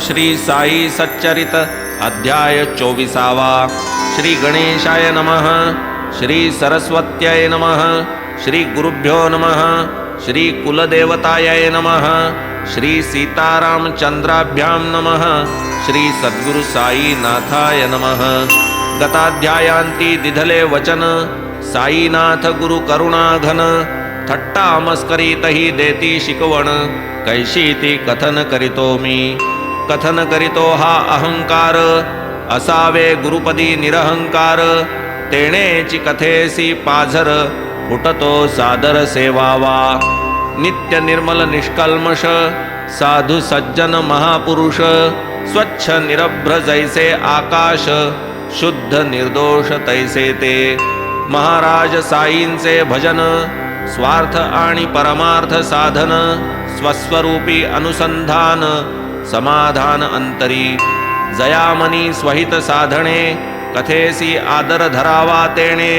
श्री साई सच्चरित अध्याय चोविसावा. श्री गणेशाय नमः. श्री सरस्वत्याय नमः. श्री गुरुभ्यो नमः. श्री कुलदेवताय नमः. श्री सीतारामचंद्राभ्यां नमः. श्री सद्गुरु साई नाथाय नमः. गताध्यायांती दिधले वचन. साईनाथ गुरु करुणाघन. थट्टा मस्करीतही देती शिकवण. कैशी ती कथन करीतो मी कथन करीतो हा अहंकार. असावे गुरुपदी निरहंकार. तेणेची कथेसी पाझर फुटतो सादर सेवावा. नित्य निर्मल निष्कल्मश साधू सज्जन महापुरुष. स्वच्छ निरभ्र जैसे आकाश शुद्ध निर्दोष तैसे ते. महाराज साईंचे भजन स्वार्थ आणि परमार्थ साधन स्वस्वरूपी अनुसंधान. समाधान अंतरी। जयामनी स्वहित साधणे कथेसी आदर धरावा तेणे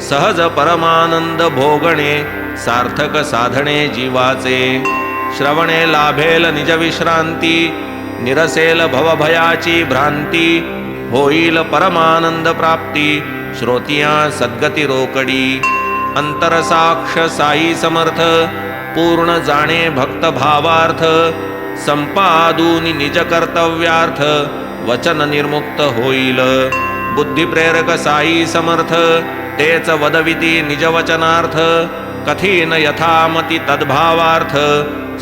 सहज परमानंद भोगणे सार्थक साधणे जीवाचे। श्रवणे लाभेल निज विश्रांती निरसेल भवभयाची भ्रांती होईल परमानंद प्राप्ती श्रोतिया सद्गती रोकडी। अंतरसाक्ष साई समर्थ पूर्ण जाणे भक्त भावार्थ संपादूनि निज कर्तव्यार्थ वचन निर्मुक्त होईल. बुद्धिप्रेरक साई समर्थ तेच वदविती निज वचनार्थ कथीन यथामती तद्भावार्थ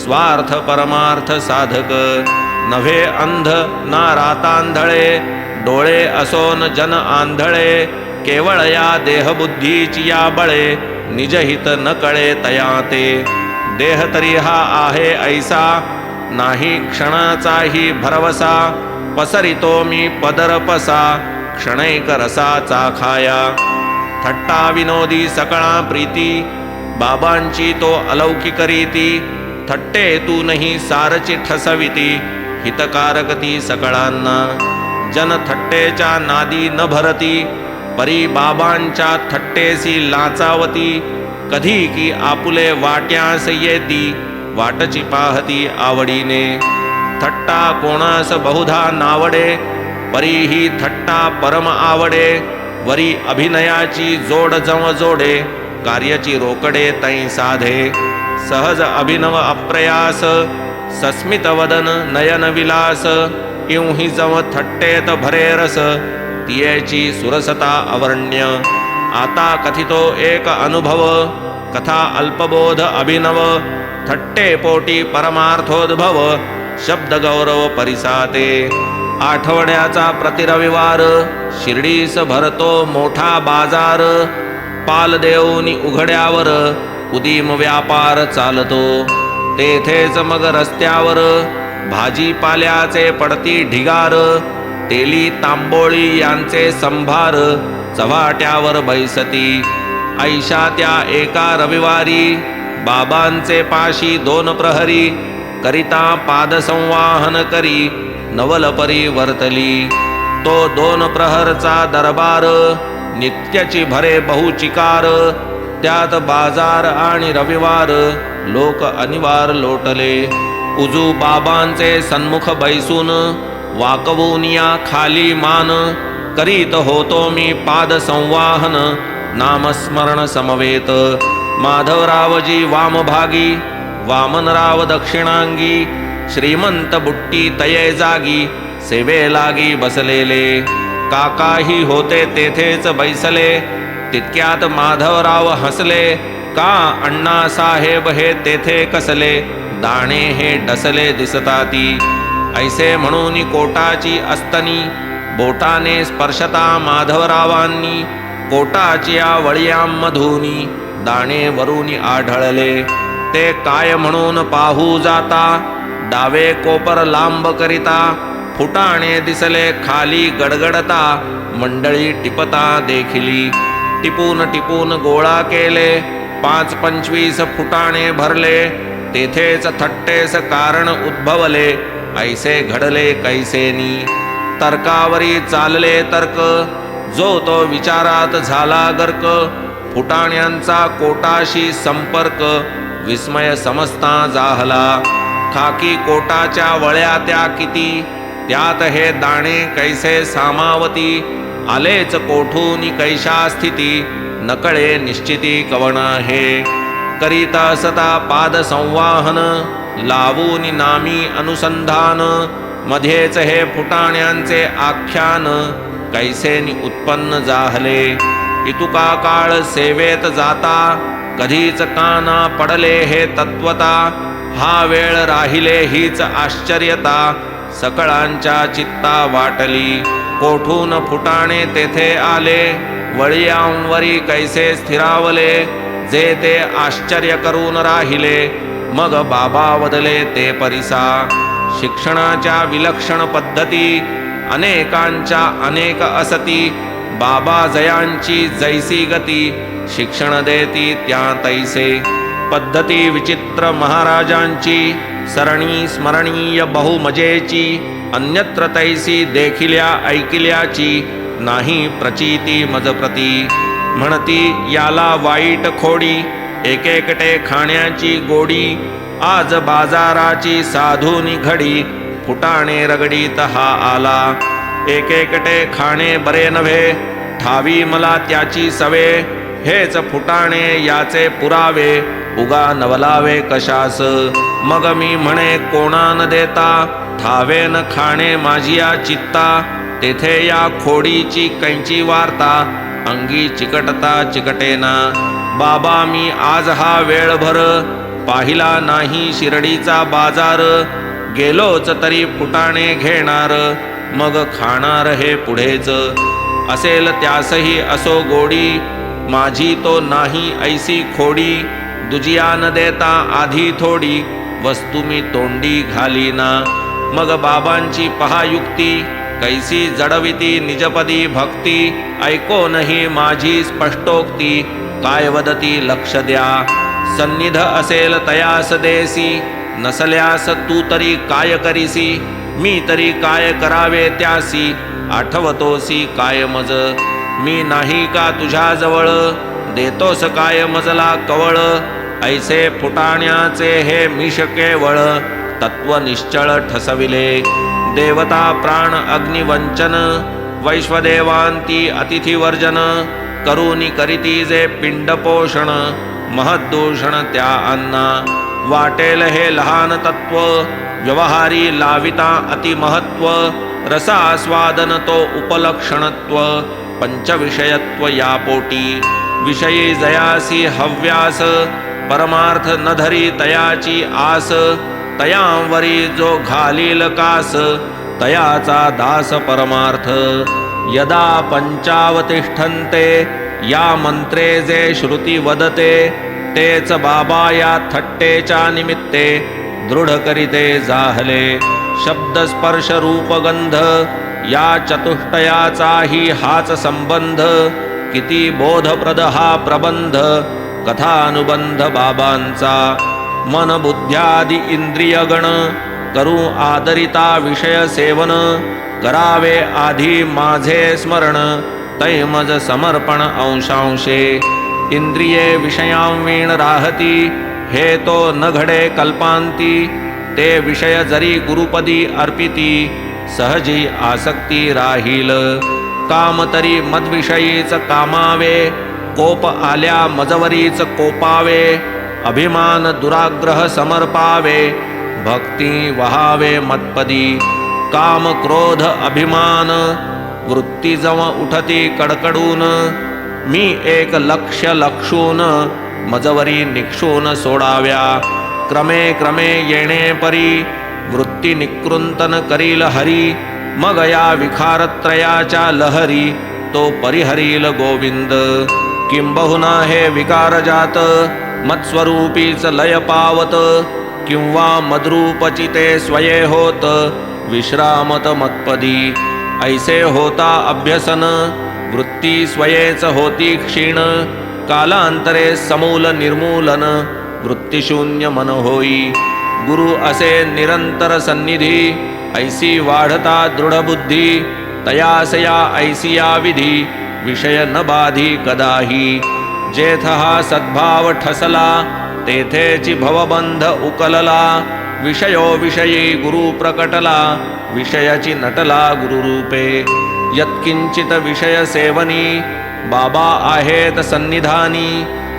स्वार्थ परमार्थ साधक। नव्हे अंध ना रातांधळे डोळे असोन जन आंधळे केवळ या देहबुद्धीची या बळे निजहित न कळे तया ते देह तरी हा आहे ऐसा नाही क्षणाचाही भरवसा पसरितो मी पदरपसा क्षणैक रसाचा खाया थट्टा विनोदी सकळा प्रीती बाबांची तो अलौकिक रीती थट्टे तू नाही सारची ठसविती हितकारक ती सकळांना. जन थट्टेच्या नादी न भरती परी बाबांच्या थट्टेसी लाचावती कधी की आपुले वाट्यास येती वाटची पाहती आवडीने. थट्टा कोणास बहुधा नावडे परीही थट्टा परम आवडे. वरी अभिनयाची जोड जम जोडे कार्याची रोकडे तै साधे. सहज अभिनव अप्रयास सस्मित वदन नयन विलास. इवही जम थट्टेत भरे रस तियेची सुरसता अवर्ण्य. आता कथितो एक अनुभव कथा अल्पबोध अभिनव थट्टे पोटी परमार्थोद्भव शब्द गौरव परिसाते। आठवड्याचा प्रतिरविवार शिर्डीस भरतो मोठा बाजार पालदेवनी उघड्यावर उदीम व्यापार चालतो। तेथेच मग रस्त्यावर भाजीपाल्याचे पडती ढिगार तेली तांबोळी यांचे संभार चव्हाट्यावर बैसती। ऐशा त्या एका रविवारी. बाबांचे पाशी दोन प्रहरी करिता पादसंवाहन करी नवलपरी वर्तली तो दोन प्रहरचा दरबार नित्याची भरे बहुचिकार. त्यात बाजार आणि रविवार लोक अनिवार लोटले. उजू बाबांचे सन्मुख बैसून वाकवून या खाली मान. करीत होतो मी पाद संवाहन नामस्मरण समवेत माधवरावजी वामभागी वामनराव दक्षिणांगी श्रीमंत बुट्टी तये जागी सेवे लागी बसलेले। काकाही होते तेथेच बैसले तितक्यात माधवराव हसले का अण्णा साहेब हे तेथे कसले? दाणे हे डसले दिसताती। ऐसे म्हणून कोटाची अस्तनी बोटाने स्पर्शता माधवरावांनी कोटाच्या वळियांमधूनी दाणे वरुनी आढळले. ते काय म्हणून पाहू जाता? डावे कोपर लांब करिता फुटाणे दिसले खाली गडगडता. मंडळी टिपता देखिली. टिपून टिपून गोळा केले. पाच पंचवीस फुटाणे भरले. तेथेच थट्टेस कारण उद्भवले. ऐसे घडले कैसेनी. तर्कावरी चालले तर्क. जो तो विचारात झाला गर्क फुटाण्यांचा कोटाशी संपर्क विस्मय समजता जाहला. खाकी कोटाच्या वळ्या त्या किती त्यात हे दाणे कैसे सामावती आलेच कोठून कैशा स्थिती नकळे निश्चिती कवण हे. करीता सता पाद संवाहन लावून नामी अनुसंधान मध्येच हे फुटाण्यांचे आख्यान कैसेन उत्पन्न जाहले? इतुका काळ सेवेत जाता कधीच काना पडले हे तत्वता हा वेळ राहिले हीच आश्चर्यता सकळांच्या चित्ता वाटली. कोठून फुटाणे तेथे आले? वळियांवरी कैसे स्थिरावले? जे ते आश्चर्य करून राहिले मग बाबा वदले ते परिसा. शिक्षणाच्या विलक्षण पद्धती अनेकांच्या अनेक असती. बाबा जयांची जैसी गती. शिक्षण देती त्या तैसे. पद्धती विचित्र महाराजांची. सरणी स्मरणीय बहुमजेची. अन्यत्र तैसी देखिल्या ऐकिल्याची. नाही प्रचिती मजप्रती. म्हणती याला वाईट खोडी. एकेकटे खाण्याची गोडी. आज बाजाराची साधूनी घडी फुटाणे रगडीत हा आला एकेकटे खाणे बरे नव्हे ठावी मला त्याची सवे हेच फुटाणे याचे पुरावे उगा नवलावे कशास मग मी म्हणे कोणा न देता ठावे न खाणे माझिया चित्ता तेथे या खोडीची कैंची वार्ता अंगी चिकटता चिकटेना बाबा मी आज हा वेळभर पाहिला नाही शिर्डीचा बाजार गेलोच तरी फुटाणे घेणार मग खाणार हे पुढेच. असेल त्यासही असो गोडी माझी तो नाही ऐसी खोडी. दुजिया न देता आधी थोडी वस्तू मी तोंडी घालीना. मग बाबांची पहा युक्ती कैसी जडविती निजपदी भक्ती. ऐको नाही माझी स्पष्टोक्ती काय वदती लक्ष द्या. सन्निध असेल तयास देसी नसल्यास तू तरी काय करीसी? मी तरी काय करावे त्यासी? आठवतोसी काय मज? मी नाही का तुझ्याजवळ? देतोस काय मजला कवळ? ऐसे फुटाण्याचे हे मिश केवळ तत्व निश्चळ ठसविले. देवता प्राण अग्निवंचन वैश्वदेवांती अतिथिवर्जन करूनी करीती जे पिंड पोषण महद्दूषण त्या अन्ना. वाटेल हे लहान तत्व व्यवहारी लाविता अतिमहत्व रसास्वादन तो उपलक्षणत्व पंचविषयत्व या पोटी विषयी जयासी हव्यास परमार्थ न धरी तयाची आस तयांवरी जो घालील कास तयाचा दास परमार्थ यदा पंचावतिष्ठन्ते या मंत्रे जे श्रुती वदते तेच बाबा या थट्टेच्या निमित्ते दृढ करीते जाहले. शब्द स्पर्श रूप गंध या चतुष्टयाचाही हाच संबंध. किती बोधप्रद हा प्रबंध कथानुबंध बाबांचा. मन बुद्ध्यादी इंद्रियगण करू आदरिता विषय सेवन. करावे आधी माझे स्मरण तैमज समर्पण अंशांशे. इंद्रिये विषयांवीण राहती हे तो न घडे कल्पांती ते विषय जरी गुरुपदी अर्पिती सहजी आसक्ती राहील। काम तरी मद्विषयीच कामावे कोप आल्या मजवरीच कोपावे अभिमान दुराग्रह समर्पावे भक्ती वहावे मत्पदी। काम क्रोध अभिमान वृत्ती जव उठती कडकडून मी एक लक्ष लक्षून मजवरी निक्षून सोडाव्या. क्रमे क्रमे येणे परी वृत्ती निकृंतन करील हरी. मग या विखारत्रयाच्या लहरी तो परिहरील गोविंद. किंबहुना हे विकार जात मत्स्वरूपीच लय पावत. किंवा मद्रूपचिते स्वये होत विश्रामत मत्पदी. ऐसे होता अभ्यसन वृत्ती स्वयेच होती क्षीण कालांतरे समूल निर्मूलन वृत्तीशून्य मन होई. गुरु असे निरंतर सन्निधी ऐसी वाढता दृढबुद्धी तयासया ऐसिया विधी विषय न बाधी कदाही. जेथ हा सद्भाव ठसला तेथेची भवबंध उकलला विषयो विषयी गुरु प्रकटला विषयाची नटला गुरुरूपे. यत्किंचित विषय सेवनी बाबा आहेत सन्निधानी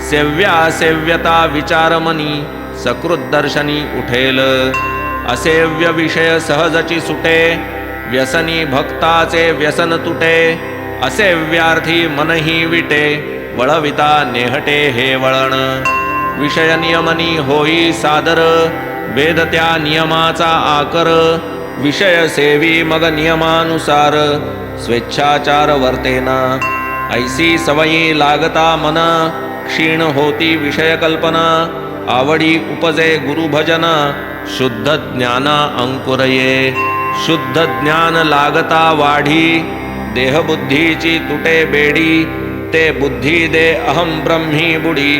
सेव्या सेव्यता विचारमनी सकृत दर्शनी उठेल. असेव्य विषय सहजची सुटे व्यसनी भक्ताचे व्यसन तुटे असे व्यार्थी मनही विटे वळविता नेहटे हे वळण. विषय नियमनी होई सादर वेद त्या नियमाचा आकर विषय सेवी मग नियमानुसार स्वेच्छाचार वर्तेना ऐसी सवयी लागता मन क्षीण होती विषय कल्पना आवडी उपजे गुरुभजन शुद्ध ज्ञाना अंकुरये। शुद्ध ज्ञान लागता वाढी देहबुद्धीची तुटे बेडी ते बुद्धी दे अहम ब्रह्मी बुडी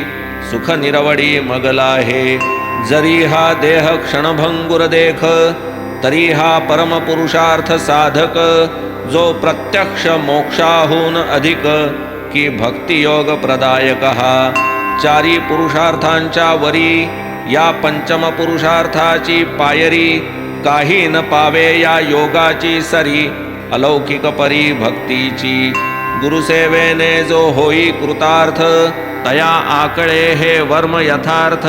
सुख निरवडी मगला हे। जरी हा देह क्षणभंगुर देख तरी हा परमपुरुषार्थ साधक जो प्रत्यक्ष मोक्षाहून अधिक की भक्तियोग प्रदायक हा चारी पुरुषार्थांच्या वरी या पंचम पुरुषार्थाची पायरी काही न पावे या योगाची सरी अलौकिक परी भक्तीची गुरुसेवेने जो होई कृतार्थ तया आकळे हे वर्म यथार्थ.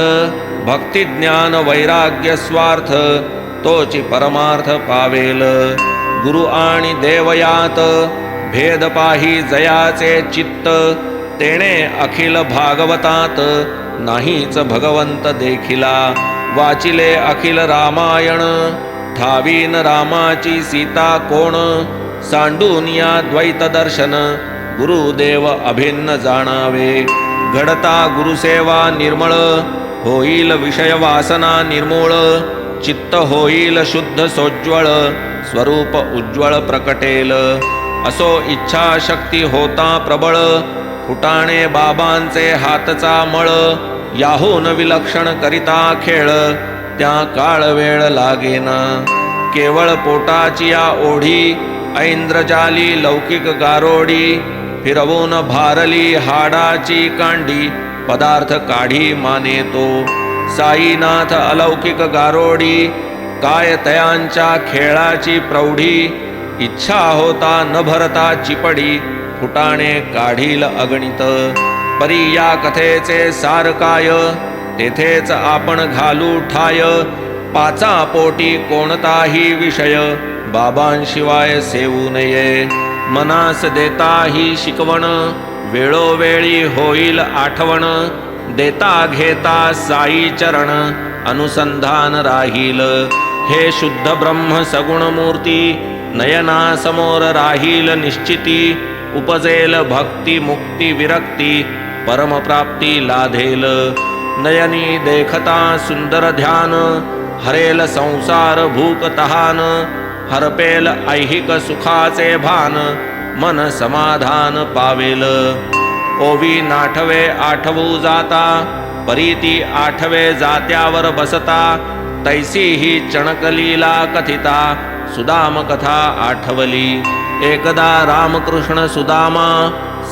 भक्ती ज्ञान वैराग्य स्वार्थ तोची परमार्थ पावेल. गुरु आणि देवयात भेद पाही जयाचे चित्त तेणे अखिल भागवतात नाहीच भगवंत देखिला. वाचिले अखिल रामायण ठावीन रामाची सीता कोण? सांडूनिया द्वैत दर्शन गुरुदेव अभिन्न जाणावे. घडता गुरुसेवा निर्मळ होईल विषय वासना निर्मूळ चित्त होईल शुद्ध सोज्वळ स्वरूप उज्ज्वळ प्रकटेल. असो इच्छा शक्ती होता प्रबळ फुटाणे बाबांचे हातचा मळ याहून विलक्षण करिता खेळ. त्या काळ वेळ लागेना. केवळ पोटाची या ओढी ऐंद्रजाली लौकिक गारोडी फिरवून भारली हाडाची कांडी पदार्थ काढी माने तो साईनाथ अलौकिक गारोडी काय तयांच्या खेळाची प्रौढी इच्छा होता न भरता चिपडी फुटाणे काढील अगणित. परी या कथेचे सार काय? तेथेच आपण घालू ठाय. पाचा पोटी कोणताही विषय बाबांशिवाय सेवू नये. मनास देता ही शिकवण वेळोवेळी होईल आठवण. देता घेता साई चरण अनुसंधान राहील. हे शुद्ध ब्रह्म सगुण मूर्ती नयना समोर राहील निश्चिती. उपजेल भक्ती मुक्ती विरक्ती परमप्राप्ती लाधेल. नयनी देखता सुंदर ध्यान हरेल संसार भूक तहान हरपेल ऐहिक सुखाचे भान मन समाधान पावेल. ओवी नाठवे आठवू जाता परीती आठवे जात्यावर बसता तैसी ही चणकलीला कथिता सुदाम कथा आठवली. एकदा रामकृष्ण सुदामा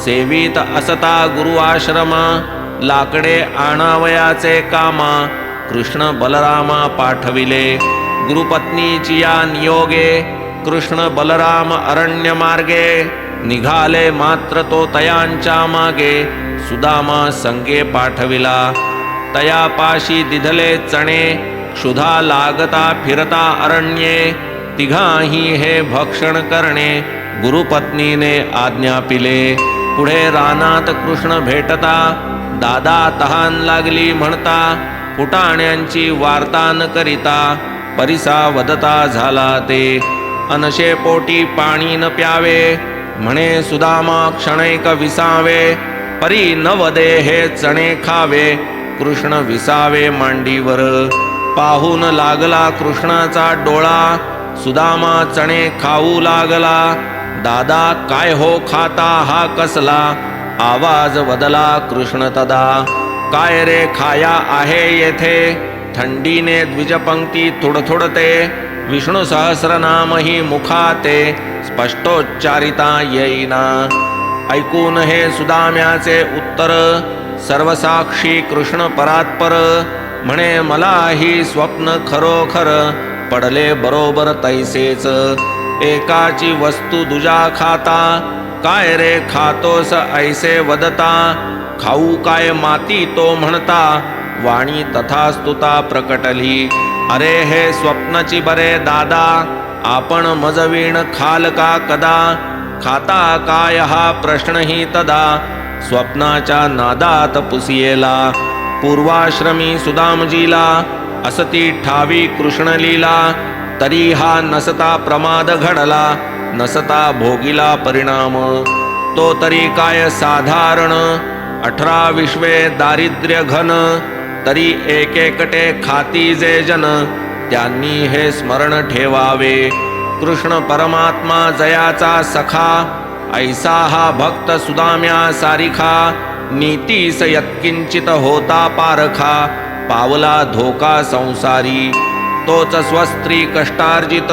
सेवित असता गुरु आश्रमा लाकडे आणावयाचे कामा कृष्ण बलरामा पाठविले. गुरुपत्नीची या नियोगे कृष्ण बलराम अरण्य मार्गे निघाले मात्र तो तयांच्या मागे. सुदामा संगे पाठविला. तयापाशी दिधले चणे. क्षुधा लागता फिरता अरण्ये. तिघाही हे भक्षण करणे. गुरुपत्नीने आज्ञा पिले. पुढे रानात कृष्ण भेटता. दादा तहान लागली म्हणता. फुटाण्यांची वार्ता न करिता. परिसा वदता झाला ते. अनशे पोटी पाणी न प्यावे. म्हणे सुदामा क्षणैक विसावे परी न वदे हे चणे खावे कृष्ण विसावे मांडीवर. पाहून लागला कृष्णाचा डोळा सुदामा चणे खाऊ लागला. दादा काय हो खाता हा कसला? आवाज बदला कृष्ण तदा. काय रे खाया आहे येथे? थंडीने द्विजपंक्ती तुडथुडते विष्णू सहस्रनाम ही मुखाते. स्पष्टोच्चारिता येईना ऐकून हे सुदाम्याचे उत्तर सर्वसाक्षी कृष्ण परात्पर म्हणे मला ही स्वप्न खरोखर पडले बरोबर तैसेच. एकाची वस्तू दुजा खाता काय रे खातोस ऐसे वदता? खाऊ काय माती तो म्हणता वाणी तथास्तुता प्रकटली. अरे हे स्वप्नची बरे दादा आपण मजवीण खाल का कदा? खाता काय? हा प्रश्नही तदा. स्वप्नाच्या नादात पुसियेला. पूर्वाश्रमी सुदामजीला. असती ठावी कृष्णलीला. तरी हा नसता प्रमाद घडला. नसता भोगिला परिणाम. तो तरी काय साधारण? अठरा विश्वे दारिद्र्य घन. तरी एकेकटे खाती जे जन. त्यांनी हे स्मरण ठेवावे. कृष्ण परमात्मा जयाचा सखा ऐसा हा भक्त सुदाम्या सारिखा नीतीस यत्किंचित होता पारखा पावला धोका संसारी तोच स्वस्त्री कष्टार्जित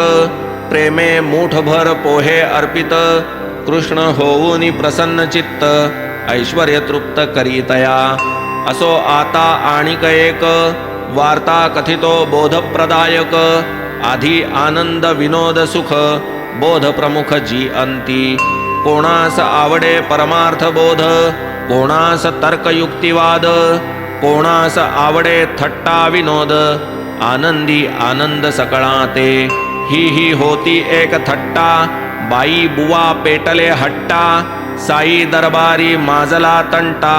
प्रेमे मूठभर पोहे अर्पित कृष्ण होऊनी प्रसन्न चित्त ऐश्वर्य तृप्त करीतया. असो आता आणिक एक वार्ता कथितो बोधप्रदायक। आधी आनंद विनोद सुख। बोध प्रमुख जी अंती। कोणास आवडे परमार्थ बोध। कोणास तर्कयुक्तिवाद। कोणास आवडे थट्टा विनोद। आनंदी आनंद सकळाते ही ही होती एक थट्टा। बाई बुवा पेटले हट्टा। साई दरबारी माजला तंटा।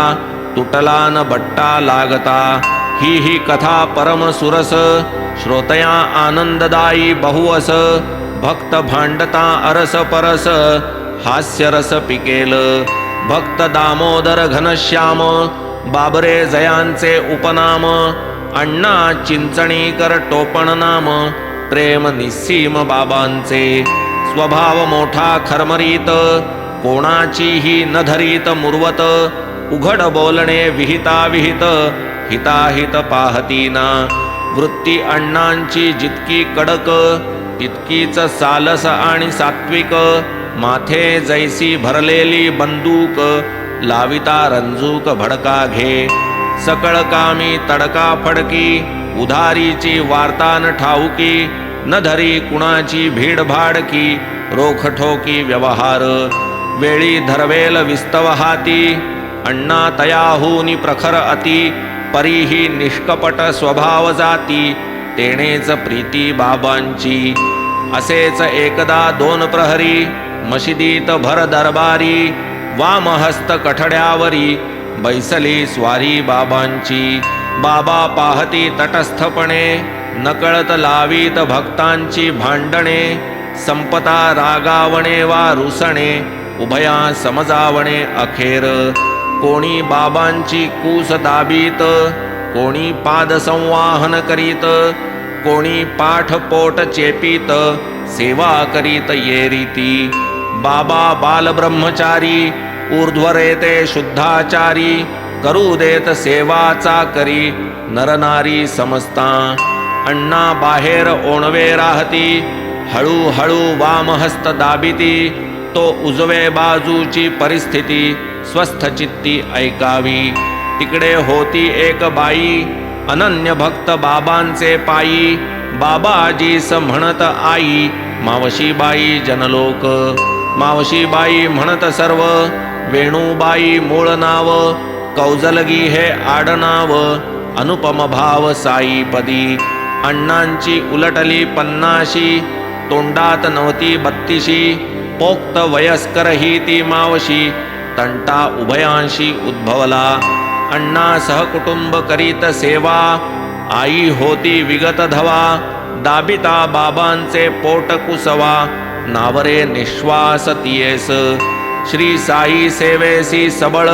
तुटला न बट्टा लागता। ही ही कथा परम सुरस श्रोतया आनंददायी बहुवस भक्त भांडता अरस परस हास्यरस पिकेल. भक्त दामोदर घनश्याम बाबरे जयांचे उपनाम अण्णा चिंचणीकर टोपण नाम प्रेम निस्सीम बाबांचे. स्वभाव मोठा खरमरीत कोणाचीही न धरीत मुरवत उघड बोलणे विहिता विहित हिताहित पाहतीना वृत्ती अण्णांची जितकी कडक तितकीच सालस आणि सात्विक. माथे जैसी भरलेली बंदूक लाविता रंजूक भडका घे. सकळ कामी तडका फडकी उधारीची वार्तान ठाऊकी. न धरी कुणाची भीडभाडकी रोखठोकी व्यवहार. वेळी धरवेल विस्तव हाती अण्णा तयाहूनी प्रखर अति. परीही निष्कपट स्वभाव जाती तेणेच प्रीती बाबांची. असेच एकदा दोन प्रहरी मशिदीत भर दरबारी वामहस्त कठड्यावरी बैसली स्वारी बाबांची. बाबा पाहती तटस्थपणे नकळत लावीत भक्तांची भांडणे संपता रागावणे वा रुसणे उभया समजावणे अखेर. कोणी बाबांची कूस दाबीत कोणी पाद संवाहन करीत कोणी पाठ पोट चेपीत सेवा करीत ये रीती. बाबा बालब्रह्मचारी ऊर्ध्वरेते शुद्धाचारी करू देत सेवाचा करी नरनारी समजता अण्णा बाहेर ओणवे राहती हळूहळू वामहस्त दाबिती तो उजवे बाजूची परिस्थिती स्वस्थ चित्ती ऐकावी. तिकडे होती एक बाई अनन्य भक्त बाबांचे पायी. बाबाजीस म्हणत आई मावशीबाई जनलोक. मावशीबाई म्हणत सर्व वेणूबाई मूळ नाव. कौजलगी हे आडनाव अनुपम भाव साईपदी अण्णांची उलटली पन्नाशी. तोंडात नव्हती बत्तीशी. पोक्त वयस्कर ही ती मावशी. तंटा उभयांशी उद्भवला. अण्णा सहकुटुंब करीत सेवा. आई होती विगत धवा. दाबिता बाबांचे पोट कुसवा. नावरे निश्वास तियेस. श्री साई सेवेसी सबळ.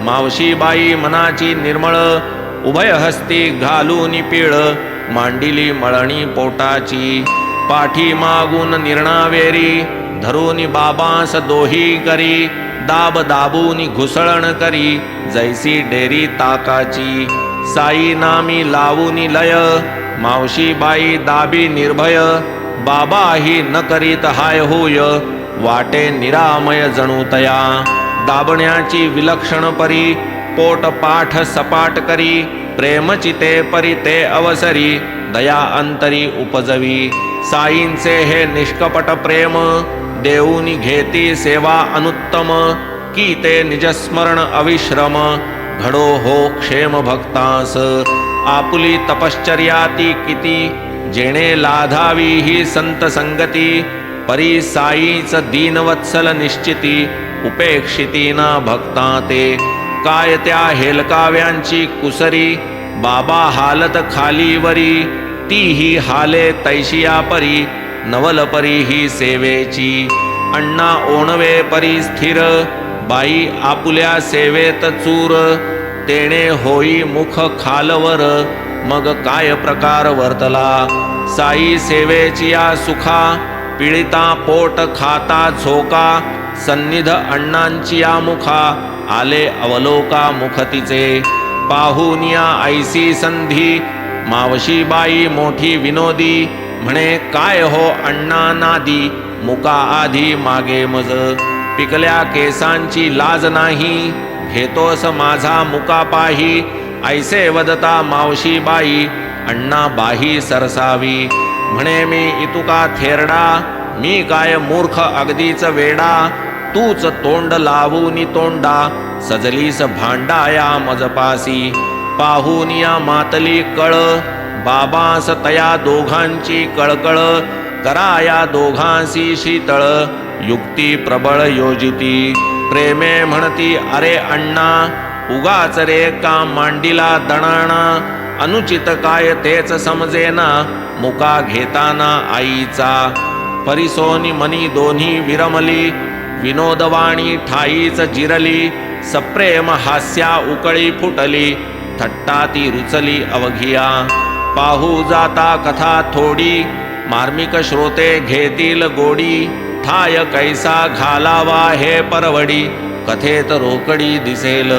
मावशीबाई मनाची निर्मळ. उभयहस्ती घालून पिळ. मांडिली मळणी पोटाची. पाठी मागून निर्णावेरी. धरून बाबास दोही करी. दाब दाबूनी घुसळण करी जैसी डेरी ताकाची. साई नामी लावूनी लय मावशी बाई दाबी निर्भय. बाबा ही न करीत हाय होय वाटे निरामय जणू तया. दाबण्याची विलक्षण परी पोट पाठ सपाट करी. प्रेमचिते परी ते अवसरी दया अंतरी उपजवी. साईंचे हे निष्कपट प्रेम देऊनी घेती सेवा अनुत्तम की ते निजस्मरण अविश्रम घडो हो क्षेम भक्तास आपुली तपश्चर्या ती किती जेणे लाधावी ही संत संगती परी साईच दीनवत्सल निश्चिती उपेक्षिती ना भक्ता ते काय त्या हेलकाव्यांची कुसरी बाबा हालत खालीवरी ती ही हाले तैशिया परी नवलपरी ही सेवेची. अण्णा ओणवे परी स्थिर बाई आपुल्या सेवेत चूर. तेणे होई मुख खालवर मग काय प्रकार वर्तला? साई सेवेची या सुखा पिळिता पोट खाता झोका. सन्निध अण्णांची या मुखा आले अवलोका मुखतीचे. पाहुनिया ऐसी संधी मावशी बाई मोठी विनोदी. म्हणे काय हो अण्णा नादी? मुका आधी मागे मज. पिकल्या केसांची लाज नाही. घेतोस माझा मुका पाही. ऐसे वदता मावशी बाई. अण्णा बाही सरसावी. म्हणे मी इतुका थेरडा. मी काय मूर्ख अगदीच वेडा. तूच तोंड लावूनी तोंडा. सजलीस भांडाया मजपासी. पाहुनिया मातली कळ. बाबास तया दोघांची कळकळ करा या दोघांसी शीतळ युक्ती प्रबळ योजिती. प्रेमे म्हणती अरे अण्णा उगाच रे का मांडीला दणाणा अनुचित काय तेच समजेना मुका घेताना आईचा. परिसोनी मनी दोन्ही विरमली विनोदवाणी ठाईच जिरली सप्रेम हास्या उकळी फुटली थट्टा ती रुचली अवघिया. पाहू जाता कथा थोडी. मार्मिक श्रोते घेतील गोडी. ठाय कैसा घालावा हे परवडी. कथेत रोकडी दिसेल.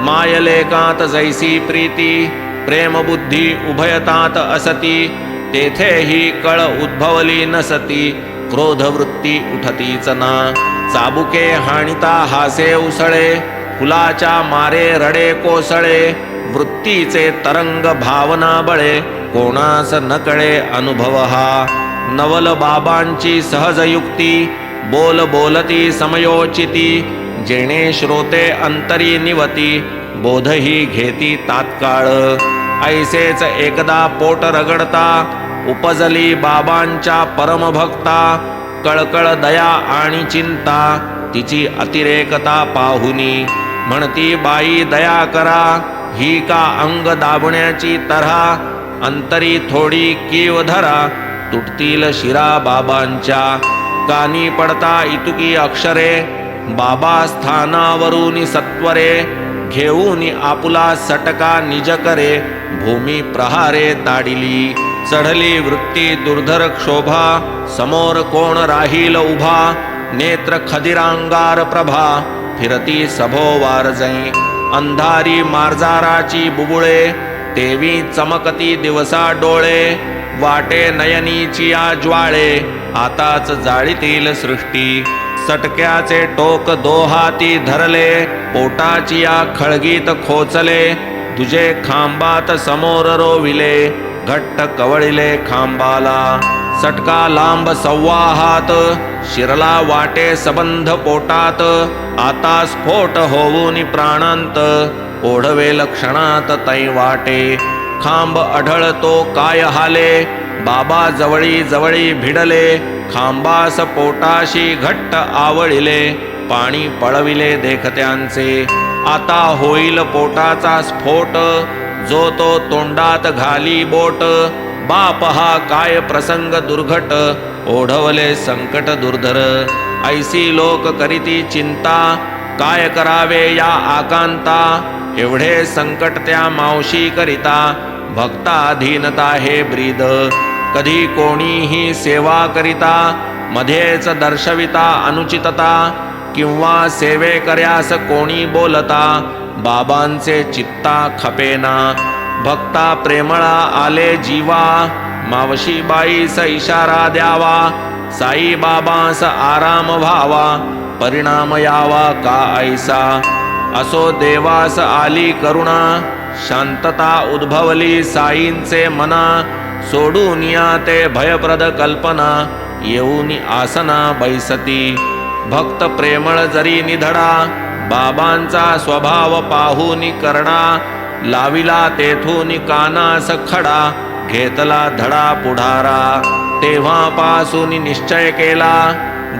मायलेकांत जैसी प्रीती. प्रेमबुद्धी उभयतात असती. तेथेही कळ उद्भवली नसती. क्रोधवृत्ती उठतीच ना. चाबुके हाणिता हासे उसळे. फुलाच्या मारे रडे कोसळे. वृत्तीचे तरंग भावना बळे कोणास नकळे अनुभव हा नवल बाबांची सहज युक्ती बोल बोलती समयोचिती जेणे श्रोते अंतरी निवती बोधही घेती तात्काळ. ऐसेच एकदा पोट रगडता उपजली बाबांच्या परमभक्ता कळकळ दया आणि चिंता तिची अतिरेकता पाहुनी. म्हणती बाई दया करा. ही का अंग दाबण्याची तऱ्हा अंतरी थोडी कीव धरा तुटतील शिरा बाबांच्या. कानी पडता इतुकी अक्षरे बाबा स्थानावरून सत्वरे. घेऊन आपुला सटका निज करे भूमी प्रहारे ताडिली. चढली वृत्ती दुर्धर क्षोभा समोर कोण राहील उभा? नेत्र खदिरांगार प्रभा फिरती सभोवार जै अंधारी मार्जाराची बुबुळे तेवी चमकती दिवसा डोळे वाटे नयनीची या ज्वाळे आताच जाळीतील सृष्टी. सटक्याचे टोक दोहाती धरले पोटाची या खळगीत खोचले तुझे खांबात समोर रोविले घट्ट कवळिले खांबाला. सटका लांब संवाहात शिरला वाटे सबंध पोटात आता स्फोट होऊन प्राणांत ओढवे लक्षणात तै वाटे. खांब आढळतो काय हाले बाबा जवळी जवळी भिडले खांबास पोटाशी घट्ट आवळिले पाणी पळविले देखत्यांचे. आता होईल पोटाचा स्फोट जो तो तोंडात घाली बोट बाप हा काय प्रसंग दुर्घट ओढवले संकट दुर्धर. ऐसी लोक करीती चिंता काय करावे या आकांता. एवढे संकट त्या मावशी करिता भक्ताधीनता हे ब्रीद. कधी कोणीही सेवा करिता मध्येच दर्शविता अनुचितता. किंवा सेवे कर्यास कोणी बोलता बाबांचे चित्ता खपेना. भक्ता प्रेमळा आले जीवा. मावशी बाईस इशारा द्यावा. साई बाबांस आराम व्हावा. परिणाम यावा का ऐसा? असो देवास आली करुणा. शांतता उद्भवली साईंचे मना. सोडून या ते भयप्रद कल्पना. येऊन आसना बैसती. भक्त प्रेमळ जरी निधडा. बाबांचा स्वभाव पाहून करणा लाविला तेथून कानास खडा घेतला धडा पुढारा. तेव्हापासून निश्चय केला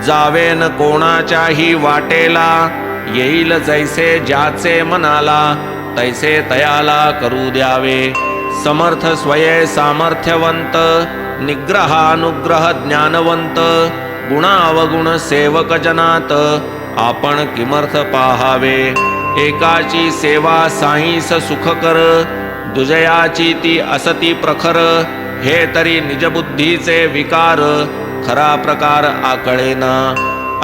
जावेन कोणाच्याही वाटेला. येईल जैसे ज्याचे मनाला तैसे तयाला करू द्यावे. समर्थ स्वये सामर्थ्यवंत निग्रहानुग्रह ज्ञानवंत गुणावगुण सेवक जनात आपण किमर्थ पाहावे. एकाची सेवा साईस सुखकर दुजयाची ती असती प्रखर हे तरी निजबुद्धीचे विकार खरा प्रकार आकळेना.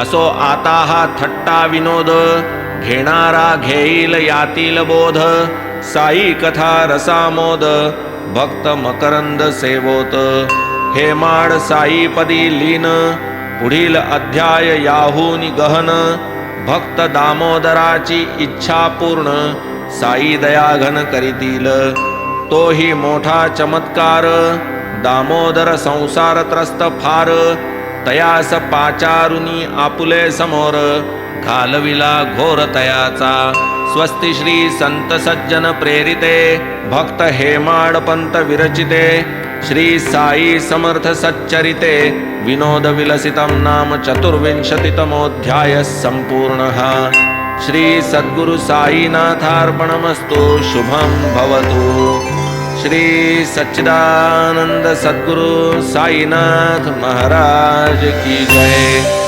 असो आता हा थट्टा विनोद घेणारा घेईल यातील बोध साई कथा रसामोद भक्त मकरंद सेवोत. हे माड साईपदी लीन पुढील अध्याय याहून गहन भक्त दामोदराची इच्छा पूर्ण साई दयाघन करीतील. तोही मोठा चमत्कार दामोदर संसार त्रस्त फार. तयास पाचारुनी आपुले समोर घालविला घोर तयाचा. स्वस्ति श्री संत सज्जन प्रेरिते भक्त हेमाडपंत विरचिते. श्री साई समर्थ सच्चरिते विनोद विलसितं नाम चतुर्विंशतितमोऽध्यायः सम्पूर्णः। श्री सद्गुरु साईनाथार्पणमस्तु शुभं भवतु। श्री सच्चिदानंद सद्गुरु साईनाथ जय